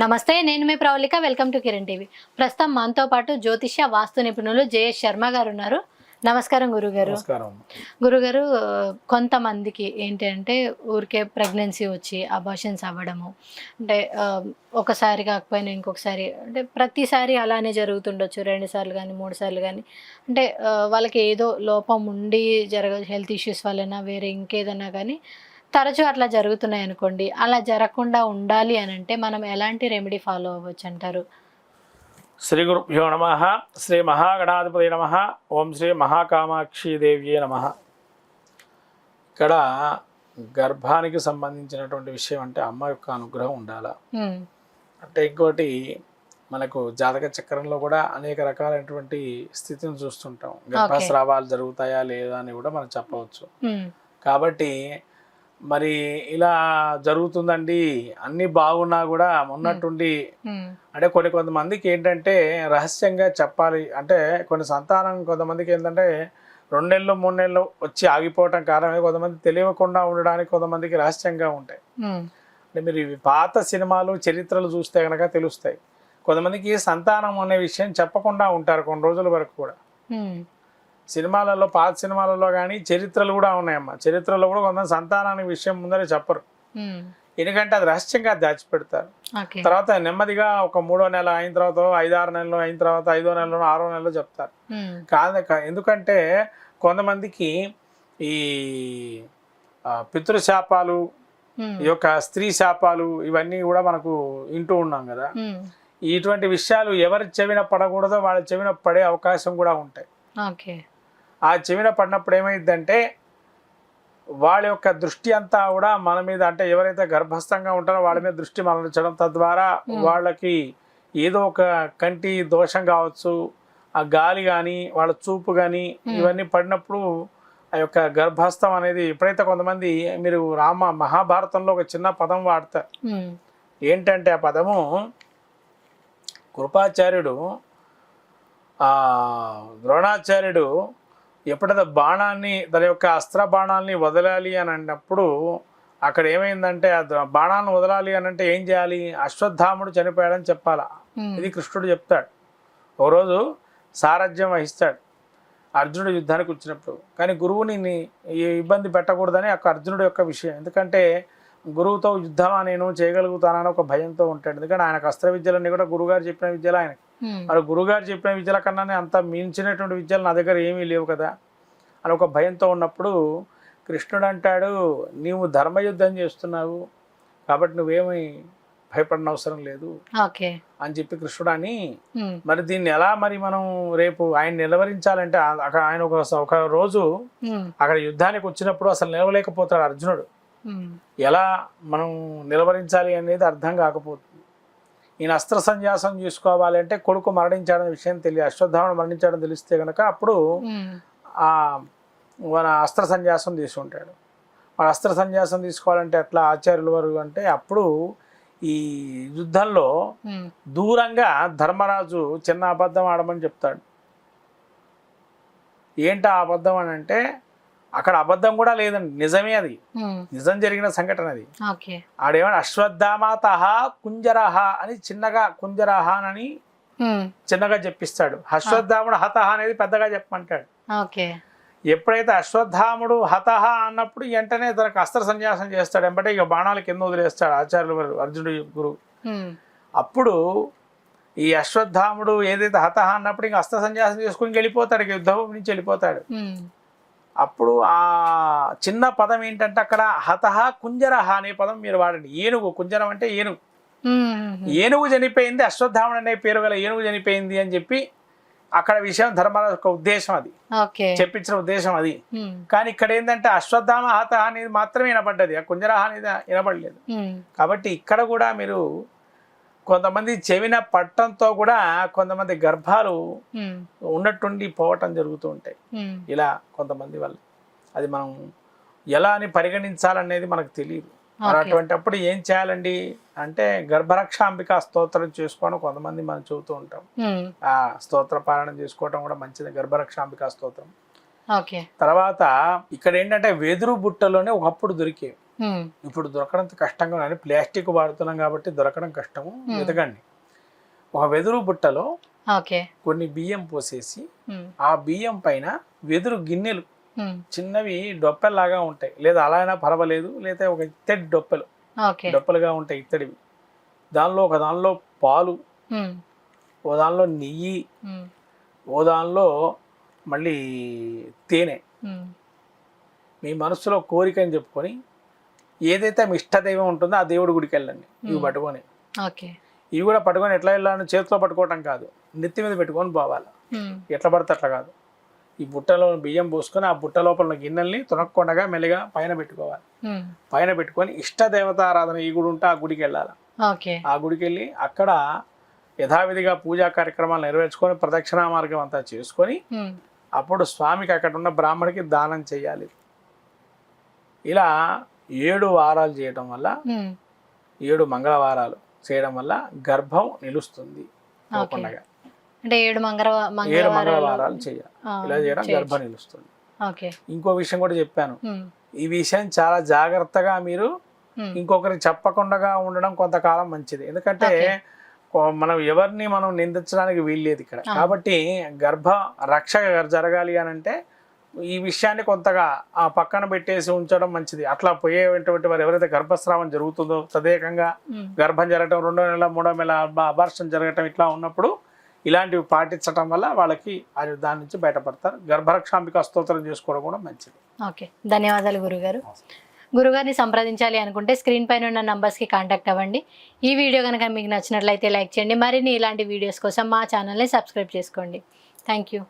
నమస్తే నేను మీ Pravallika. Welcome to Kiran TV. ప్రస్తుతం మనతో పాటు జ్యోతిష్య వాస్తు నిపుణులు జయేష్ శర్మ గారు ఉన్నారు. నమస్కారం గురుగారు. గురుగారు కొంతమందికి ఏంటి అంటే ఊరికే ప్రెగ్నెన్సీ వచ్చి అబార్షన్స్ అవ్వడము అంటే ఒకసారి కాకపోయినా ఇంకొకసారి అంటే ప్రతిసారి అలానే జరుగుతుండొచ్చు. రెండు సార్లు కానీ మూడు సార్లు కానీ అంటే వాళ్ళకి ఏదో లోపం ఉండి జరగ హెల్త్ ఇష్యూస్ వలన వేరే ఇంకేదన్నా కానీ తరచూ అట్లా జరుగుతున్నాయి అనుకోండి. అలా జరగకుండా ఉండాలి అని అంటే మనం ఎలాంటి రెమెడీ ఫాలో అవ్వచ్చు అంటారు? శ్రీ గురుభ్యో నమ. శ్రీ మహాగణాధిపతి నమ. ఓం శ్రీ మహాకామాక్షి దేవ్యే నమ. ఇక్కడ గర్భానికి సంబంధించినటువంటి విషయం అంటే అమ్మ యొక్క అనుగ్రహం ఉండాలా. అంటే ఇంకోటి మనకు జాతక చక్రంలో కూడా అనేక రకాలైనటువంటి స్థితిని చూస్తుంటాం. గర్భస్రావాలు జరుగుతాయా లేదా అని కూడా మనం చెప్పవచ్చు. కాబట్టి మరి ఇలా జరుగుతుందండి. అన్నీ బాగున్నా కూడా ఉన్నట్టుండి అంటే కొన్ని కొంతమందికి ఏంటంటే రహస్యంగా చెప్పాలి. అంటే కొన్ని సంతానం కొంతమందికి ఏంటంటే రెండు నెలలు మూడు నెలలు వచ్చి ఆగిపోవటం కారణమే కొంతమంది తెలియకుండా ఉండడానికి కొంతమందికి రహస్యంగా ఉంటాయి. అంటే మీరు ఇవి పాత సినిమాలు చరిత్రలు చూస్తే కనుక తెలుస్తాయి. కొంతమందికి సంతానం అనే విషయం చెప్పకుండా ఉంటారు కొన్ని రోజుల వరకు కూడా. సినిమాలలో పాత సినిమాలలో కానీ చరిత్రలు కూడా ఉన్నాయమ్మా. చరిత్రలో కూడా కొంతమంది సంతానానికి విషయం ముందరే చెప్పరు. ఎందుకంటే అది రహస్యంగా దాచిపెడతారు. తర్వాత నెమ్మదిగా ఒక మూడో నెల అయిన తర్వాత ఐదారు నెలలు అయిన తర్వాత ఐదో నెలలో ఆరో నెలలో చెప్తారు. కాదు ఎందుకంటే కొంతమందికి ఈ పితృశాపాలు ఈ యొక్క స్త్రీ శాపాలు ఇవన్నీ కూడా మనకు వింటూ ఉన్నాం కదా. ఇటువంటి విషయాలు ఎవరి చెవిన పడకూడదో వాళ్ళ చెవిన పడే అవకాశం కూడా ఉంటాయి. ఆ చెవిన పడినప్పుడు ఏమైందంటే వాళ్ళ యొక్క దృష్టి అంతా కూడా మన మీద అంటే ఎవరైతే గర్భస్థంగా ఉంటారో వాళ్ళ మీద దృష్టి మరల్చడం తద్వారా వాళ్ళకి ఏదో ఒక కంటి దోషం కావచ్చు ఆ గాలి కానీ వాళ్ళ చూపు కానీ ఇవన్నీ పడినప్పుడు ఆ యొక్క గర్భస్థం అనేది ఎప్పుడైతే కొంతమంది మీరు రామ మహాభారతంలో ఒక చిన్న పదం వాడతారు ఏంటంటే ఆ పదము కృపాచార్యుడు ఆ ద్రోణాచార్యుడు ఎప్పుడైతే బాణాన్ని తన యొక్క అస్త్ర బాణాలని వదలాలి అని అన్నప్పుడు అక్కడ ఏమైందంటే బాణాలను వదలాలి అని అంటే ఏం చేయాలి? అశ్వత్థాముడు చనిపోయాడని చెప్పాలా? ఇది కృష్ణుడు చెప్తాడు. ఓ రోజు సారథ్యం వహిస్తాడు అర్జునుడు యుద్ధానికి వచ్చినప్పుడు. కానీ గురువుని ఇబ్బంది పెట్టకూడదని ఒక అర్జునుడు యొక్క విషయం. ఎందుకంటే గురువుతో యుద్ధమా నేను చేయగలుగుతానని ఒక భయంతో ఉంటాడు. ఎందుకంటే ఆయనకు అస్త్ర విద్యలన్నీ కూడా గురుగారు చెప్పిన విద్యలు ఆయన ఉమ్, మరి గురుగారు చెప్పిన విద్యల కన్నా అంత మించినటువంటి విద్యలు నా దగ్గర ఏమీ లేవు కదా. అని ఒక భయంతో ఉన్నప్పుడు కృష్ణుడు అంటాడు నీవు ధర్మయుద్ధం చేస్తున్నావు కాబట్టి నువ్వేమీ భయపడిన అవసరం లేదు అని చెప్పి కృష్ణుడు అని మరి దీన్ని ఎలా మరి మనం రేపు ఆయన నిలవరించాలంటే ఆయన ఒక ఒక రోజు అక్కడ యుద్ధానికి వచ్చినప్పుడు అసలు నిలవలేకపోతాడు అర్జునుడు. ఎలా మనం నిలవరించాలి అనేది అర్థం కాకపోతుంది ఈయన అస్త్ర సన్యాసం చేసుకోవాలి అంటే కొడుకు మరణించాడనే విషయం తెలియదు. అశ్వత్థాముడు మరణించాడని తెలిస్తే కనుక అప్పుడు ఆ మన అస్త్ర సన్యాసం తీసుకుంటాడు. మన అస్త్ర సన్యాసం తీసుకోవాలంటే ఎట్లా ఆచార్యుల వారు అంటే అప్పుడు ఈ యుద్ధంలో దూరంగా ధర్మరాజు చిన్న అబద్ధం ఆడమని చెప్తాడు. ఏంటి ఆ అబద్ధం అని అంటే అక్కడ అబద్ధం కూడా లేదండి. నిజమే అది. నిజం జరిగిన సంఘటన అది. ఓకే. ఆడేమని అశ్వత్థామాతహ కుంజరహ అని చిన్నగా కుంజరహ అని చిన్నగా చెప్పిస్తాడు. అశ్వత్థాముడు హతహ అనేది పెద్దగా చెప్పమంటాడు. ఎప్పుడైతే అశ్వత్థాముడు హతహ అన్నప్పుడు వెంటనే తనకు అస్త్ర సన్యాసం చేస్తాడు. వెంబటే ఇక బాణాలు కింద వదిలేస్తాడు ఆచార్యులు అర్జునుడు గురువు అప్పుడు ఈ అశ్వత్థాముడు ఏదైతే హతహ అన్నప్పుడు ఇంక అస్త్ర సన్యాసం చేసుకుని వెళ్ళిపోతాడు. ఇక యుద్ధం నుంచి వెళ్ళిపోతాడు. అప్పుడు ఆ చిన్న పదం ఏంటంటే అక్కడ హతహ కుంజరహ అనే పదం మీరు వాడండి. ఏనుగు కుంజరం అంటే ఏనుగు. ఏనుగు చనిపోయింది అశ్వత్థాముడు అనే పేరు గల ఏనుగు చనిపోయింది అని చెప్పి అక్కడ విషయం ధర్మరాజు యొక్క ఉద్దేశం అది. చెప్పించిన ఉద్దేశం అది. కానీ ఇక్కడ ఏంటంటే అశ్వత్థామ హత అనేది మాత్రమే వినపడ్డది. ఆ కుంజరహ అనేది వినపడలేదు. కాబట్టి ఇక్కడ కూడా మీరు కొంతమంది చెవిన పట్టంతో కూడా కొంతమంది గర్భాలు ఉన్నట్టుండి పోవటం జరుగుతూ ఉంటాయి. ఇలా కొంతమంది వల్ల. అది మనం ఎలా అని పరిగణించాలనేది మనకు తెలియదు. అటువంటిప్పుడు ఏం చేయాలండి? అంటే గర్భరక్షాంబిక స్తోత్రం చేసుకోవడం కొంతమంది మనం చెబుతూ ఉంటాం. ఆ స్తోత్ర పాలన చేసుకోవడం కూడా మంచిది. గర్భరక్షాంబిక స్తోత్రం. తర్వాత ఇక్కడ ఏంటంటే వెదురు బుట్టలోనే ఒకప్పుడు దొరికేవి. ఇప్పుడు దొరకడం కష్టంగా ఉంది ప్లాస్టిక్ వాడుతున్నాం కాబట్టి దొరకడం కష్టము. వెతకండి. ఒక వెదురు బుట్టలో కొన్ని బియ్యం పోసేసి ఆ బియ్యం పైన వెదురు గిన్నెలు చిన్నవి డొప్పెల్లాగా ఉంటాయి. లేదా అలా అయినా పర్వాలేదు. లేదా ఒక ఇత్తడి డొప్పెలు. డొప్పలుగా ఉంటాయి ఇత్తడివి. దానిలో ఒక దానిలో పాలు ఓ దానిలో నెయ్యి ఓ దానిలో మళ్ళీ తేనె. మీ మనసులో కోరిక అని చెప్పుకొని ఏదైతే మీ ఇష్టదైవం ఉంటుందో ఆ దేవుడి గుడికి వెళ్ళండి. ఇవి. పట్టుకొని. ఇవి కూడా పట్టుకొని ఎట్లా వెళ్ళాలని చేతిలో పట్టుకోవటం కాదు. నెత్తి మీద పెట్టుకొని పోవాలి. ఎట్లా పడితే అట్లా కాదు. ఈ బుట్టలో బియ్యం పోసుకొని ఆ బుట్ట లోపల ఉన్న గిన్నెల్ని తునక్కొండగా మెల్లిగా పైన పెట్టుకోవాలి. పైన పెట్టుకొని ఇష్ట దేవత ఆరాధన ఈ గుడి ఉంటే ఆ గుడికి వెళ్ళాలి. ఆ గుడికి వెళ్ళి అక్కడ యథావిధిగా పూజా కార్యక్రమాలు నెరవేర్చుకొని ప్రదక్షిణా మార్గం అంతా చేసుకొని అప్పుడు స్వామికి అక్కడ ఉన్న బ్రాహ్మడికి దానం చేయాలి. ఇలా ఏడు వారాలు చేయడం వల్ల ఏడు మంగళవారాలు చేయడం వల్ల గర్భం నిలుస్తుంది అంటే ఏడు మంగళ ఏడు మంగళవారాలు చేయాలి. ఇలా చేయడం. గర్భం నిలుస్తుంది. ఇంకో విషయం కూడా చెప్పాను. ఈ విషయం చాలా జాగ్రత్తగా మీరు ఇంకొకరికి చెప్పకుండా ఉండడం కొంతకాలం మంచిది. ఎందుకంటే మనం ఎవరిని మనం నిందించడానికి వీల్లేదు ఇక్కడ. కాబట్టి గర్భ రక్ష జరగాలి అని అంటే ఈ విషయాన్ని కొంతగా ఆ పక్కన పెట్టేసి ఉంచడం మంచిది. అట్లా పోయేటువంటి వారు ఎవరైతే గర్భస్రావం జరుగుతుందో తదేకంగా గర్భం జరగటం రెండో నెల మూడో నెల అబార్షన్ జరగటం ఇట్లా ఉన్నప్పుడు ఇలాంటివి పాటించడం వల్ల వాళ్ళకి అది దాని నుంచి బయటపడతారు. గర్భరక్షాంబిక స్తోత్రం చేసుకోవడం కూడా మంచిది. ఓకే. ధన్యవాదాలు గురుగారు. గురుగారిని సంప్రదించాలి అనుకుంటే స్క్రీన్ పైన ఉన్న నంబర్స్కి కాంటాక్ట్ అవ్వండి. ఈ వీడియో కనుక మీకు నచ్చినట్లయితే లైక్ చేయండి. మరిన్ని ఇలాంటి వీడియోస్ కోసం మా ఛానల్ని సబ్స్క్రైబ్ చేసుకోండి. Thank you.